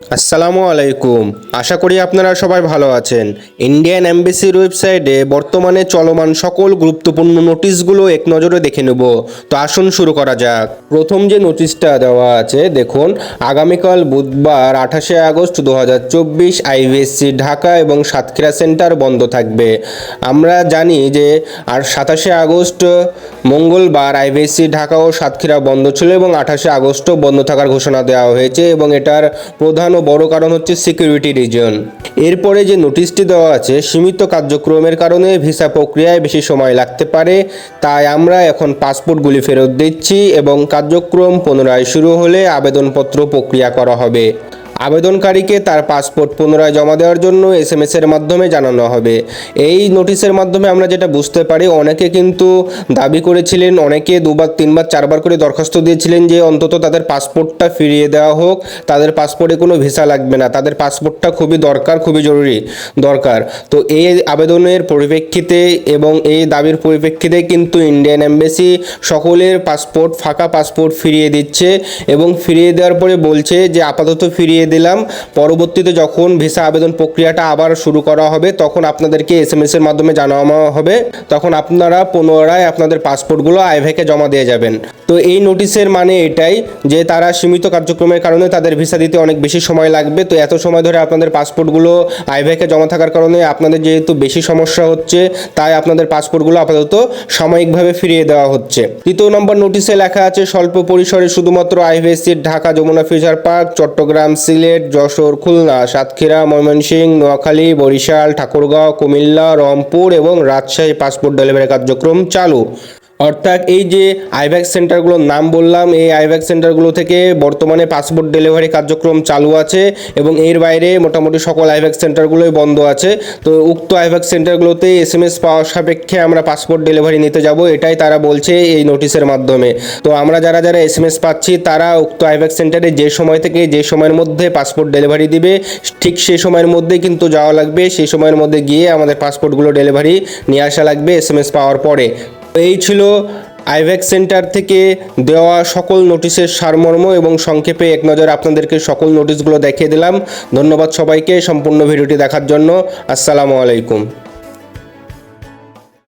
আসসালামু আলাইকুম। আশা করি আপনারা সবাই ভালো আছেন। ইন্ডিয়ান এমবিসির ওয়েবসাইটে বর্তমানে চলমান সকল গুরুত্বপূর্ণ নোটিশগুলো এক নজরে দেখে নেব। তো আসুন শুরু করা যাক। প্রথম যে নোটিশটা দেওয়া আছে, দেখুন, আগামীকাল বুধবার আঠাশে আগস্ট দু হাজার চব্বিশ ঢাকা এবং সাতক্ষীরা সেন্টার বন্ধ থাকবে। আমরা জানি যে আর সাতাশে আগস্ট, মঙ্গলবার আইভিএসসি ঢাকা ও সাতক্ষীরা বন্ধ ছিল এবং আঠাশে আগস্টও বন্ধ থাকার ঘোষণা দেওয়া হয়েছে এবং এটার প্রধান ও বড় কারণ হচ্ছে সিকিউরিটি রিজন এরপরে যে নোটিশটি দেওয়া আছে, সীমিত কার্যক্রমের কারণে ভিসা প্রক্রিয়ায় বেশি সময় লাগতে পারে। তাই আমরা এখন পাসপোর্টগুলি ফেরত দিচ্ছি এবং কার্যক্রম পুনরায় শুরু হলে আবেদনপত্র প্রক্রিয়া করা হবে। আবেদনকারীকে তার পাসপোর্ট পুনরায় জমা দেওয়ার জন্য এস এম এর মাধ্যমে জানানো হবে। এই নোটিশের মাধ্যমে আমরা যেটা বুঝতে পারি, অনেকে কিন্তু দাবি করেছিলেন, অনেকে দুবার, তিনবার, চারবার করে দরখাস্ত দিয়েছিলেন যে অন্তত তাদের পাসপোর্টটা ফিরিয়ে দেওয়া হোক। তাদের পাসপোর্টে কোনো ভিসা লাগবে না। তাদের পাসপোর্টটা খুবই দরকার, খুবই জরুরি দরকার। তো এই আবেদনের পরিপ্রেক্ষিতে এবং এই দাবির পরিপ্রেক্ষিতে কিন্তু ইন্ডিয়ান এমবেসি সকলের পাসপোর্ট, ফাঁকা পাসপোর্ট ফিরিয়ে দিচ্ছে এবং ফিরিয়ে দেওয়ার পরে বলছে যে আপাতত ফিরিয়ে দিলাম। পরবর্তীতে যখন ভিসা আবেদন প্রক্রিয়াটা আবার শুরু করা হবে, তখন আপনাদেরকে এস এম এর মাধ্যমে জানানো হবে। তখন আপনারা পুনরায় আপনাদের পাসপোর্টগুলো আইভেকে জমা দিয়ে যাবেন। তো এই নোটিশের মানে এটাই যে তারা সীমিত কার্যক্রমের কারণে তাদের ভিসা দিতে অনেক বেশি সময় লাগবে। তো এত সময় ধরে আপনাদের পাসপোর্টগুলো আইভেকে জমা থাকার কারণে আপনাদের যেহেতু বেশি সমস্যা হচ্ছে, তাই আপনাদের পাসপোর্টগুলো আপাতত সাময়িকভাবে ফিরিয়ে দেওয়া হচ্ছে। তৃতীয় নম্বর নোটিশে লেখা আছে, স্বল্প পরিসরে শুধুমাত্র আইভিএসসির ঢাকা যমুনা ফিউচার পার্ক, চট্টগ্রাম সিলেট, যশোর, খুলনা, সাতক্ষীরা ময়মনসিংহ নোয়াখালী, বরিশাল, ঠাকুরগাঁও, কুমিল্লা, রংপুর এবং রাজশাহী পাসপোর্ট ডেলিভারি কার্যক্রম চালু। অর্থাৎ এই যে আইভ্যাক সেন্টারগুলোর নাম বললাম, এই আইভ্যাক সেন্টারগুলো থেকে বর্তমানে পাসপোর্ট ডেলিভারি কার্যক্রম চালু আছে এবং এর বাইরে মোটামুটি সকল আইভ্যাক সেন্টারগুলোই বন্ধ আছে। তো উক্ত আইভ্যাক সেন্টারগুলোতে এস এম এস পাওয়ার সাপেক্ষে আমরা পাসপোর্ট ডেলিভারি নিতে যাব, এটাই তারা বলছে এই নোটিশের মাধ্যমে। তো আমরা যারা যারা এস এম এস পাচ্ছি, তারা উক্ত আইভ্যাক সেন্টারে যে সময় থেকে যে সময়ের মধ্যে পাসপোর্ট ডেলিভারি দিবে, ঠিক সেই সময়ের মধ্যেই কিন্তু যাওয়া লাগবে। সেই সময়ের মধ্যে গিয়ে আমাদের পাসপোর্টগুলো ডেলিভারি নিয়ে আসা লাগবে এস এম এস পাওয়ার পরে। এই ছিল আইভ্যাক সেন্টার থেকে দেওয়া সকল নোটিশের সারমর্ম এবং সংক্ষেপে এক নজর আপনাদেরকে সকল নোটিশগুলো দেখিয়ে দিলাম। ধন্যবাদ সবাইকে সম্পূর্ণ ভিডিওটি দেখার জন্য। আসসালামু আলাইকুম।